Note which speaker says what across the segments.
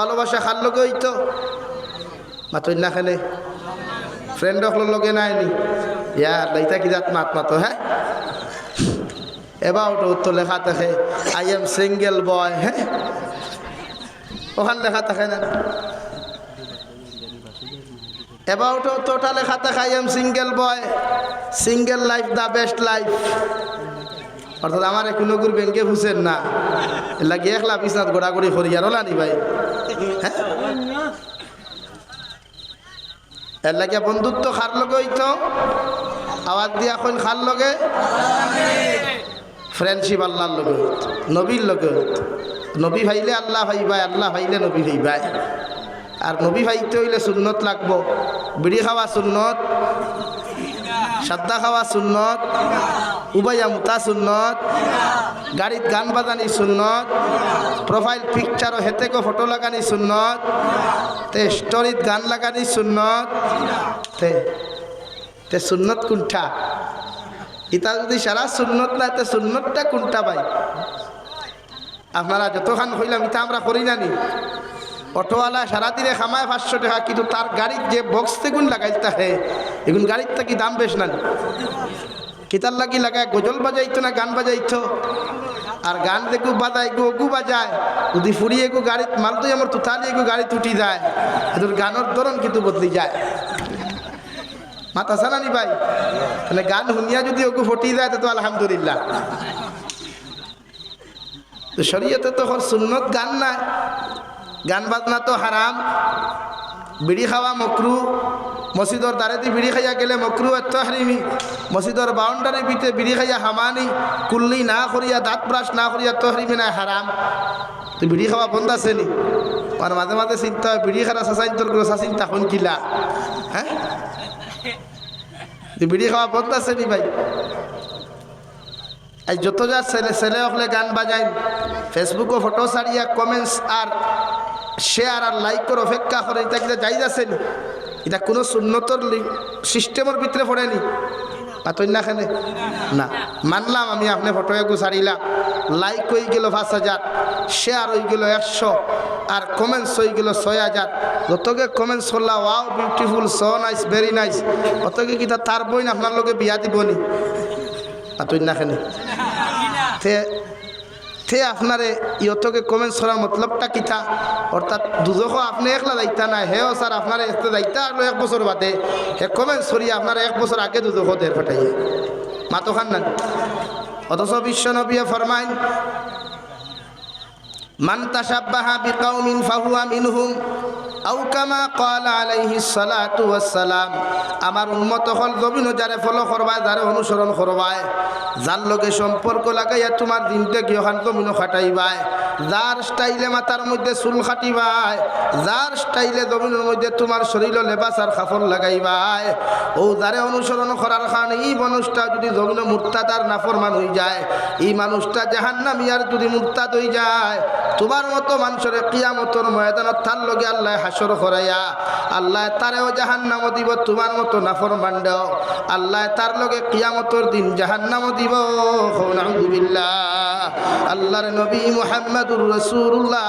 Speaker 1: ভালোবাসা খার লগে হইতো? মাতই না খেলে। ফ্রেন্ড হকলোর লগে নাইনি ইয়ার লাইতা কি যাত মাত মাতো হ্যাঁ? এবার ওটা উত্তর লেখা থাকে আই এম সিঙ্গেল বয় হ্যাঁ? ওখান লেখা থাকে না? উত্তরটা লেখা থাকে I am single boy single life the best life অর্থাৎ আমার কোনো গুর ব্যাংকে ফুসেন না। লাগে একলা বিছনাথ গোড়াগড়ি করি আর ওলা নি ভাই। এর লাগে বন্ধুত্ব খার লগে হইতো। আওয়াজ দিয়া এখন খার লগে। ফ্রেন্ডশিপ আল্লাহর লগে হইতো, নবীর লগে হইতো। নবী ভাইলে আল্লাহ ভাইবাই আল্লাহ ভাইলে নবী ভাইবাই আর নবী ভাইতে হইলে সুন্নত লাগবো। বিড়ি খাওয়া সুন্নত, সাদ্দা খাওয়া সুন্নত। উবাইয়া মুতা সুন্নত, গাড়িত গান বাজানি সুন্নত প্রোফাইল পিকচারও হেতেকো ফটো লাগানি সুন্নত, তে স্টোরিত গান লাগানি সুন্নত, তে তে সুন্নত কোনটা ইতা যদি সারা সুন্নত না তে সুন্নতটা কোনটা ভাই? আপনারা যতখান হইলাম, ইতা আমরা করি জানি অটোওয়ালা সারাদিনে খামায় পাঁচশো টাকা, কিন্তু তার গাড়ির যে বক্স তেগুন লাগাইতে হে এগুন গাড়ির কি দাম বেশ না? কিতার লাগি লাগায়, গজল বাজাইতো না, গান বাজাইতো। আর গান দেখু বাজায়, গু অগু বাজায়। যদি ফুরিয়ে গু গাড়িত মাল তুই আমার তুতালি, গু গাড়ি তুটি যায়। এদের গানের ধরন কিন্তু বদলি যায়। মাথা সানানি ভাই? তাহলে গান শুনিয়া যদি ওগু ফটি যায়, তো আলহামদুলিল্লাহ। তো শরীয়তে তো এখন সুন্নত গান নাই গান বাজনা তো হারাম। বিড়ি খাওয়া মকরু। মসজিদর দ্বারেদি বিড়ি খাইয়া গেলে মকরু এত হারিমি মসজিদর বাউন্ডারি পিতে বিড়ি খাইয়া হামানি। কুল্লি না করিয়া দাঁত ব্রাশ না করিয়া তো হারিমি নাই হারাম তো বিড়ি খাওয়া বন্ধ আছে নি? আর মাঝে মাঝে চিন্তা হয় বিড়ি খারা চাচাইন তোর করে চাচিন তখন কিলা। হ্যাঁ বিড়ি খাওয়া বন্ধ আছে নি ভাই? এই যত যা ছেলে ছেলে হলে গান বাজাই ফেসবুকও ফটো ছাড়িয়া কমেন্টস আর শেয়ার আর লাইক করে অপেক্ষা করে এটা কিনা যাই যাচ্ছেন এটা কোনো সুন্নতর সিস্টেমের ভিতরে পড়েনি। পাতই না খেলে না। মানলাম আমি আপনি ফটো একু ছাড়িলাম লাইক হয়ে গেল পাঁচ হাজার শেয়ার হয়ে গেল একশো, আর কমেন্টস হয়ে গেল ছয় হাজার। যতকে কমেন্টস করলা wow beautiful so nice very nice অতকে কিতা তার বইন আপনার লোকে বিয়া দিবনি? পাতই না খেলে তে আপনারে ইহতকে কমেন সরার মতলবটা কিতা অর্থাৎ দুজক আপনি একলা দায়িত্ব না হেও স্যার আপনার একটা দায়িত্ব আগলো এক বছর বাদে হে কমেন সরিয়ে আপনার এক বছর আগে দুজক দের ফাটাইয়ে মাতো খান না অথচ বিশ্ব নবী ফরমাইন মান তাসাব্বাহা বিকাউমিন ফাহুয়া মিনহুম আউ কামা ক্বালা আলাইহিস সালাতু ওয়াস সালাম আমার উম্মত হল জমিন যারে ফলো করবায়, যারে অনুসরণ করবায়। যার লগে সম্পর্ক লাগাইয়া তোমার দিনটা গৃহান জমিন খাটাইবায়। যার স্টাইলে মাথার মধ্যে চুল খাটিবায়, যার স্টাইলে জমিনের মধ্যে তোমার শরীর লেবাস আর কাপড় লাগাইবায়। ও যারে অনুসরণ করার কারণে এই মানুষটা যদি জমিনে মুরতাদার নাফরমান হয়ে যায়, এই মানুষটা জাহান্নামিয়ার যদি মুরতাদ হয়ে যায়, তোমার মতো মানুষের কিয়ামতর ময়দানত তার লগে আল্লাহ হাসর করাইয়া আল্লাহ তারেও জাহান্নাম দিব, তোমার মতো নাফর মান্ড আল্লাহ তার লগে কিয়ামতর দিন জাহান্নাম দিব। নাউযুবিল্লাহ আল্লাহর নবী মোহাম্মদুর রাসূলুল্লাহ।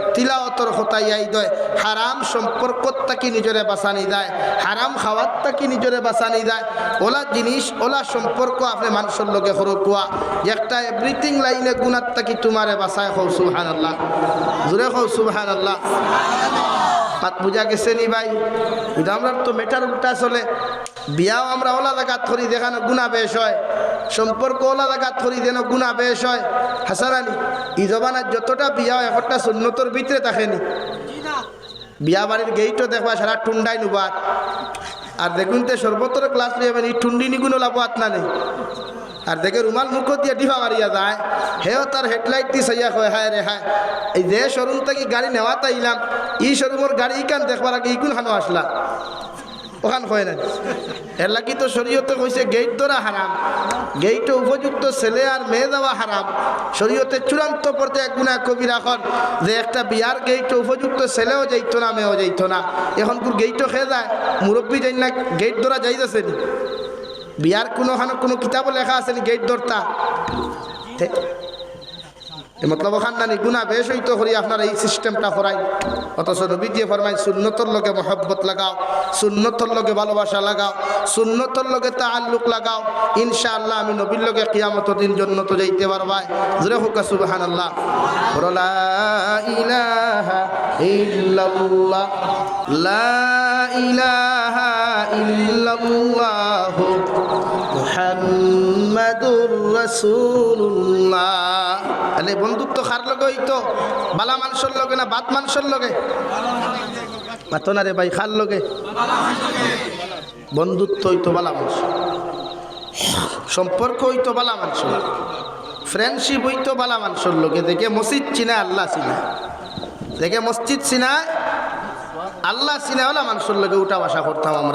Speaker 1: তিলাওতর হতাই আই দয়। হারাম সম্পর্কত তাকি নিজরে বাঁচানি দেয় হারাম খাওয়ার তাকি নিজরে বাঁচানি দেয় ওলা জিনিস, ওলা সম্পর্ক আপনি মানুষের লগে সরকুয়া একটা এভরিথিং লাইনে গুণার তাকি তোমারে বাঁচায় হৌ সুবহান আল্লাহ জোরে হৌ সুবহান আল্লাহ পাত বুঝা গেছে নি ভাই? আমরা তো মেটার উল্টা চলে। বিয়াও আমরা ওলা জায়গাত ধরি দেখানো গুণা বেশ হয়। সম্পর্ক ওলা জায়গাত ধরি দেন গুণা বেশ হয়। আলী ই জবানার যতটা বিয়া হয় একটা সুন্নতর ভিতরে থাকেনি। বিয়া বাড়ির গেইটও দেখবা, সারা টুন্ডাই নুবাত। আর দেখুন তে সর্বত্র ক্লাস লিয়ে এই টুন্ডি নিগুণ লাভ না নেই আর দেখে রুমাল মুখ দিয়ে ডিভা মারিয়া যায়। হেও তার হেডলাইট দি সাইয়া কয়, হায় রে হায়, এই যে শোরুম থেকে গাড়ি নেওয়া তাইলাম ই শোরুমের গাড়ি ইকান দেখবার আগে ইকুন খানো আসলা। ওখান কয় না এর লাগি তো শরীয়তে কইছে গেট ধরা হারাম। গেইটে উপযুক্ত ছেলে আর মেয়ে দেওয়া হারাম। শরীয়তে চূড়ান্ত পর্যায়ে গুণা কবি এখন যে একটা বিয়ার গেইটে উপযুক্ত ছেলেও যাইতো না, মেয়েও যাইতো না। এখন তোর গেইটও খেয়ে যায়, মুরব্বী যাই না গেট ধরা যাইতেছে বিয়ার কোনোখানত কোনো কিতাব লেখা আছে গেইট ধরতা। মতলব ওখান নানি গুণা বেশ হইতো করি আপনার এই সিস্টেমটা করাই। অথচ নবী দিয়ে ফরমাই সুন্নতর লগে মহব্বত লাগাও, সুন্নতর লগে ভালোবাসা লাগাও, সুন্নতর লগে তাল্লুক লাগাও। ইনশাআল্লাহ আমি নবীর লগে কিয়ামত দিন জন্য তো যাইতে পারবাই জুরে হুকা সুবহান আল্লাহ লা ইলাহা ইল্লাল্লাহ, লা ইলাহা ইল্লাল্লাহ মুহাম্মাদুর রাসূলুল্লাহ। আলে বন্ধুত্ব লগে হইতো? বালা মানুষের লগে না বাত মানুষের লগে? না রে ভাই খার লগে? বন্ধুত্ব হইতো বালা মানুষ। সম্পর্ক হইতো বালা মানুষের ফ্রেন্ডশিপ হইতো বালা মানুষের লগে। দেখে মসজিদ চিনা আল্লাহ চিনা। দেখে মসজিদ চিনা আল্লাহ চিনা হলে মানুষের লগে উঠা বাসা করতাম আমরা।